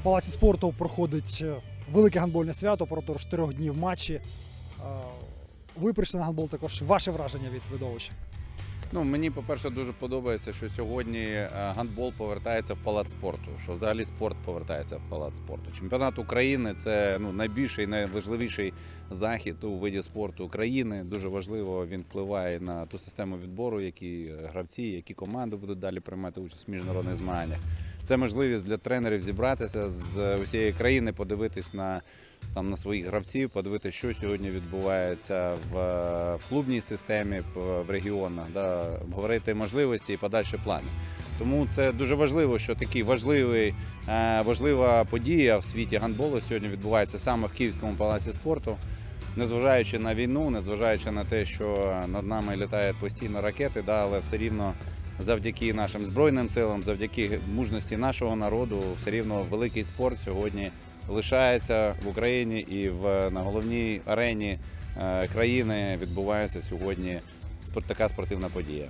В палаці спорту проходить е, велике гандбольне свято продовж трьох днів матчі. Е, Ви прийшли на гандбол також. Ваше враження від видовища? Ну, мені, по-перше, дуже подобається, що сьогодні е, гандбол повертається в палац спорту, що взагалі спорт повертається в палац спорту. Чемпіонат України це ну, найбільший, найважливіший захід у виді спорту України. Дуже важливо, він впливає на ту систему відбору, які гравці, які команди будуть далі приймати участь в міжнародних змаганнях. Це можливість для тренерів зібратися з усієї країни, подивитись на там на своїх гравців, подивитися, що сьогодні відбувається в, в клубній системі, в регіонах, да, обговорити можливості і подальші плани. Тому це дуже важливо, що такий важливий, е, важлива подія в світі гандболу сьогодні відбувається саме в Київському палаці спорту. Незважаючи на війну, незважаючи на те, що над нами літають постійно ракети, да, але все рівно завдяки нашим збройним силам, завдяки мужності нашого народу, все рівно великий спорт сьогодні лишається в Україні і в на головній арені е, країни відбувається сьогодні така спортивна подія.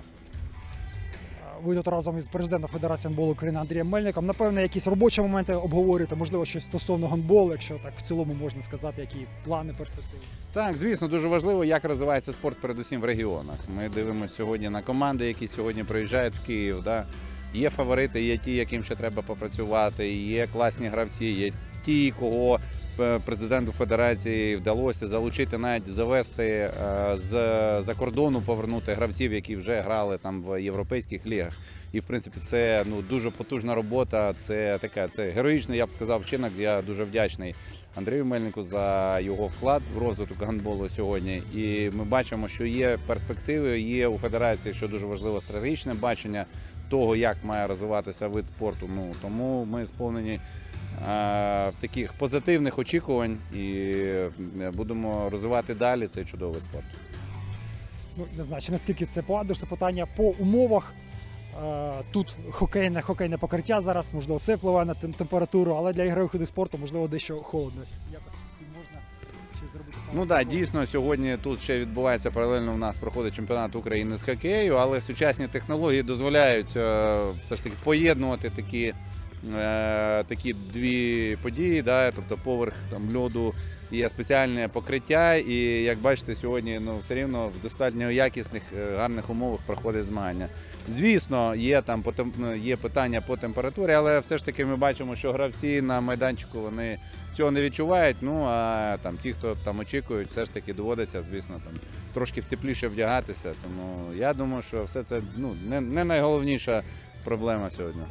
Ви тут разом із президентом Федерації гандболу України Андрієм Мельником. Напевне, якісь робочі моменти обговорюєте, можливо, щось стосовно гандболу, якщо так в цілому можна сказати, які плани, перспективи. Так, звісно, дуже важливо, як розвивається спорт передусім в регіонах. Ми дивимося сьогодні на команди, які сьогодні приїжджають в Київ. Да? Є фаворити, є ті, яким ще треба попрацювати, є класні гравці, є ті, кого президенту федерації вдалося залучити, навіть завести е, з за кордону, повернути гравців, які вже грали там в європейських лігах. І в принципі це ну дуже потужна робота. Це така, це героїчний, я б сказав, вчинок. Я дуже вдячний Андрію Мельнику за його вклад в розвиток гандболу сьогодні. І ми бачимо, що є перспективи, є у федерації, що дуже важливо, стратегічне бачення того, як має розвиватися вид спорту. Ну тому ми сповнені. Таких позитивних очікувань і е, будемо розвивати далі цей чудовий вид спорту. Ну не знаю, чи наскільки це поадиш, це питання по умовах. Е, Тут хокейне, хокейне покриття зараз, можливо, це впливає на температуру, але для ігрових видів спорту, можливо, дещо холодно. Якось можна щось зробити. Ну так, дійсно, сьогодні тут ще відбувається паралельно. У нас проходить чемпіонат України з хокею, але сучасні технології дозволяють е, все ж таки поєднувати такі, такі дві події. Да? Тобто поверх там льоду є спеціальне покриття, і як бачите, сьогодні ну все рівно в достатньо якісних е, гарних умовах проходить змагання. Звісно, є там ну, є питання по температурі, але все ж таки ми бачимо, що гравці на майданчику вони цього не відчувають. Ну а там ті, хто там очікують, все ж таки доводиться, звісно, там трошки тепліше вдягатися. Тому я думаю, що все це ну не, не найголовніша проблема сьогодні.